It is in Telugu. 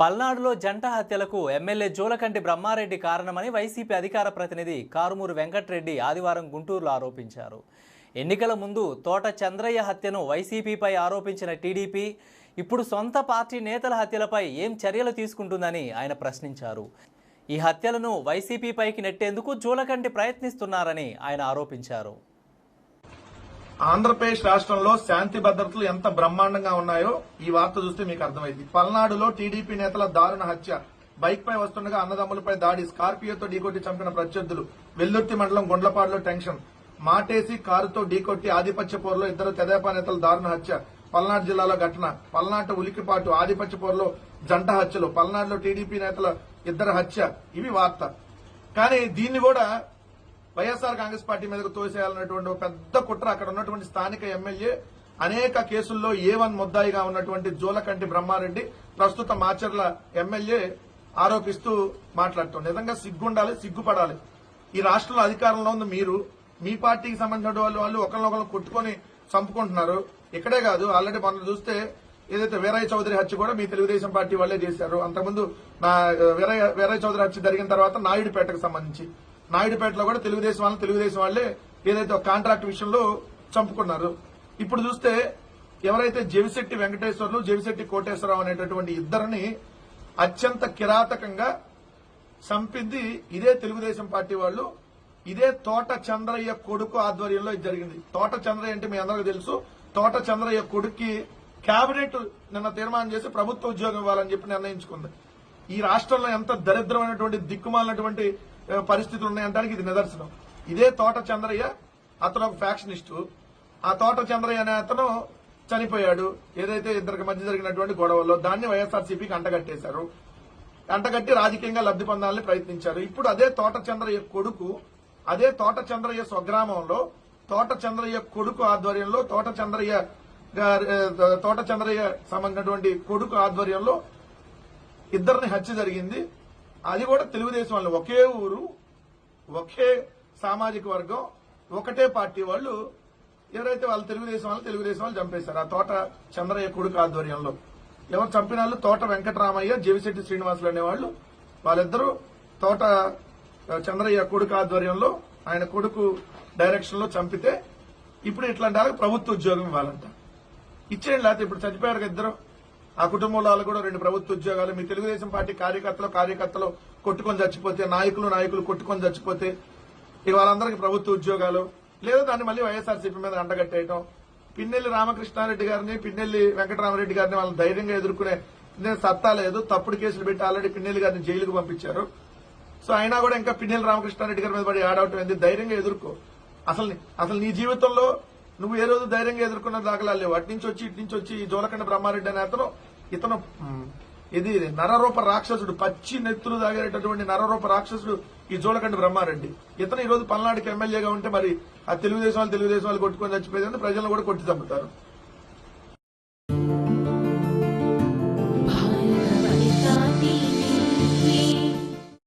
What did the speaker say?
పల్నాడులో జంట హత్యలకు ఎమ్మెల్యే జోలకంటి బ్రహ్మారెడ్డి కారణమని వైసీపీ అధికార ప్రతినిధి కారుమూరు వెంకట్రెడ్డి ఆదివారం గుంటూరులో ఆరోపించారు. ఎన్నికల ముందు తోట చంద్రయ్య హత్యను వైసీపీపై ఆరోపించిన టీడీపీ ఇప్పుడు సొంత పార్టీ నేతల హత్యలపై ఏం చర్యలు తీసుకుంటుందని ఆయన ప్రశ్నించారు. ఈ హత్యలను వైసీపీపైకి నెట్టేందుకు జోలకంటి ప్రయత్నిస్తున్నారని ఆయన ఆరోపించారు. ఆంధ్రప్రదేశ్ రాష్ట్రంలో శాంతి భద్రతలు ఎంత బ్రహ్మాండంగా ఉన్నాయో ఈ వార్త చూస్తే మీకు అర్థమైంది. పల్నాడులో టీడీపీ నేతల దారుణ హత్య. బైక్ పై వస్తుండగా అన్నదమ్ములపై దాడి. స్కార్పియోతో ఢీకొట్టి చంపిన ప్రత్యర్థులు. వెల్లుర్తి మండలం గుండ్లపాడులో టెన్షన్. మాటేసి కారుతో ఢీకొట్టి ఆధిపత్య పోరులో ఇద్దరు తెదేపా నేతల దారుణ హత్య. పల్నాడు జిల్లాలో ఘటన. పల్నాడు ఉలికిపాటు ఆధిపత్య పోరులో జంట హత్యలు. పల్నాడులో టీడీపీ నేతల ఇద్దరు హత్య. ఇవి వార్త. కానీ దీన్ని కూడా వైఎస్ఆర్ కాంగ్రెస్ పార్టీ మీదకు తోసేయాలన్నటువంటి ఒక పెద్ద కుట్ర అక్కడ ఉన్నటువంటి స్థానిక ఎమ్మెల్యే అనేక కేసుల్లో ఏ వన్ ముద్దాయిగా ఉన్నటువంటి జోలకంటి బ్రహ్మారెడ్డి ప్రస్తుత మాచర్ల ఎమ్మెల్యే ఆరోపిస్తూ మాట్లాడుతుంది నిజంగా సిగ్గుండాలి సిగ్గుపడాలి. ఈ రాష్ట్రంలో అధికారంలో ఉంది మీరు మీ పార్టీకి సంబంధించిన వాళ్ళు వాళ్ళు ఒకరినొకరు కొట్టుకొని చంపుకుంటున్నారు. ఇక్కడే కాదు ఆల్రెడీ మనం చూస్తే ఏదైతే వీరయ్య చౌదరి హత్య కూడా మీ తెలుగుదేశం పార్టీ వాళ్ళే చేశారు. అంతకుముందు నా వీరయ్య వీరయ్య చౌదరి హత్య జరిగిన తర్వాత నాయుడుపేటకు సంబంధించి. నాయుడుపేటలో కూడా తెలుగుదేశం వాళ్ళు తెలుగుదేశం వాళ్ళే ఏదైతే ఒక కాంట్రాక్ట్ విషయంలో చంపుకున్నారు. ఇప్పుడు చూస్తే ఎవరైతే జవిశెట్టి వెంకటేశ్వర్లు జవిశెట్టి కోటేశ్వరరావు అనేటటువంటి ఇద్దరిని అత్యంత కిరాతకంగా చంపింది ఇదే తెలుగుదేశం పార్టీ వాళ్ళు. ఇదే తోట చంద్రయ్య కొడుకు ఆధ్వర్యంలో ఇది జరిగింది. తోట చంద్రయ్య అంటే మీ అందరికీ తెలుసు. తోట చంద్రయ్య కొడుక్కి కేబినెట్ నిన్న తీర్మానం చేసి ప్రభుత్వ ఉద్యోగం ఇవ్వాలని చెప్పి నిర్ణయించుకుంది. ఈ రాష్ట్రంలో ఎంత దరిద్రమైనటువంటి దిక్కుమాలినటువంటి పరిస్థితులు ఉన్నాయంటానికి ఇది నిదర్శనం. ఇదే తోట చంద్రయ్య అతను ఒక ఫ్యాక్షనిస్టు. ఆ తోట చంద్రయ్య అనే అతను చనిపోయాడు. ఏదైతే ఇద్దరికి మధ్య జరిగినటువంటి గొడవల్లో దాన్ని వైఎస్ఆర్సీపీకి అంటగట్టేశారు. అంటగట్టి రాజకీయంగా లబ్ధి పొందాలని ప్రయత్నించారు. ఇప్పుడు అదే తోట చంద్రయ్య కొడుకు అదే తోట చంద్రయ్య స్వగ్రామంలో తోట చంద్రయ్య కొడుకు ఆధ్వర్యంలో తోట చంద్రయ్య తోట చంద్రయ్య సంబంధించినటువంటి కొడుకు ఆధ్వర్యంలో ఇద్దరిని హత్య జరిగింది. అది కూడా తెలుగుదేశం వాళ్ళు ఒకే ఊరు ఒకే సామాజిక వర్గం ఒకటే పార్టీ వాళ్ళు ఎవరైతే వాళ్ళు తెలుగుదేశం వాళ్ళు తెలుగుదేశం వాళ్ళు చంపేశారు. ఆ తోట చంద్రయ్య కొడుకు ఆధ్వర్యంలో. ఎవరు చంపిన వాళ్ళు తోట వెంకటరామయ్య జీవిశెట్టి శ్రీనివాసులు అనేవాళ్ళు. వాళ్ళిద్దరూ తోట చంద్రయ్య కొడుకు ఆధ్వర్యంలో ఆయన కొడుకు డైరెక్షన్లో చంపితే ఇప్పుడు ఇట్లాంటి వాళ్ళకి ప్రభుత్వ ఉద్యోగం ఇవ్వాలంట. ఇచ్చేయండి లేకపోతే ఇప్పుడు చచ్చిపోయారు ఇద్దరు. ఆ కుటుంబంలో వాళ్ళు కూడా రెండు ప్రభుత్వ ఉద్యోగాలు మీ తెలుగుదేశం పార్టీ కార్యకర్తలు కార్యకర్తలు కొట్టుకొని చచ్చిపోతే నాయకులు నాయకులు కొట్టుకొని చచ్చిపోతే ఇక వాళ్ళందరికీ ప్రభుత్వ ఉద్యోగాలు లేదా దాన్ని మళ్ళీ వైఎస్ఆర్సీపీ మీద అండగట్టేయటం. పిన్నెల్లి రామకృష్ణారెడ్డి గారిని పిన్నెల్లి వెంకటరామరెడ్డి గారిని వాళ్ళని ధైర్యంగా ఎదుర్కొనే నేను సత్తా లేదు. తప్పుడు కేసులు పెట్టి ఆల్రెడీ పిన్నెల్లి గారిని జైలుకు పంపించారు. సో అయినా కూడా ఇంకా పిన్నెల్లి రామకృష్ణారెడ్డి గారి మీద పడి ఆడవటం ఏంది? ధైర్యంగా ఎదుర్కో. అసలు అసలు నీ జీవితంలో నువ్వు ఏ రోజు ధైర్యంగా ఎదుర్కొన్న దాఖలాలు లేవు. అటు నుంచి వచ్చి ఇటు నుంచి వచ్చి ఈ జోలకండ బ్రహ్మారెడ్డి అనే అతను ఇతను ఇది నరరూప రాక్షసుడు పచ్చి నెత్తులు తాగేటటువంటి నరరూప రాక్షసుడు ఈ జోలకండ బ్రహ్మారెడ్డి. ఇతను ఈ రోజు పల్నాడుకి ఎమ్మెల్యేగా ఉంటే మరి ఆ తెలుగుదేశం వాళ్ళు తెలుగుదేశం వాళ్ళు కొట్టుకొని చచ్చిపోయిందంటే ప్రజలను కూడా కొట్టి చంపుతారు.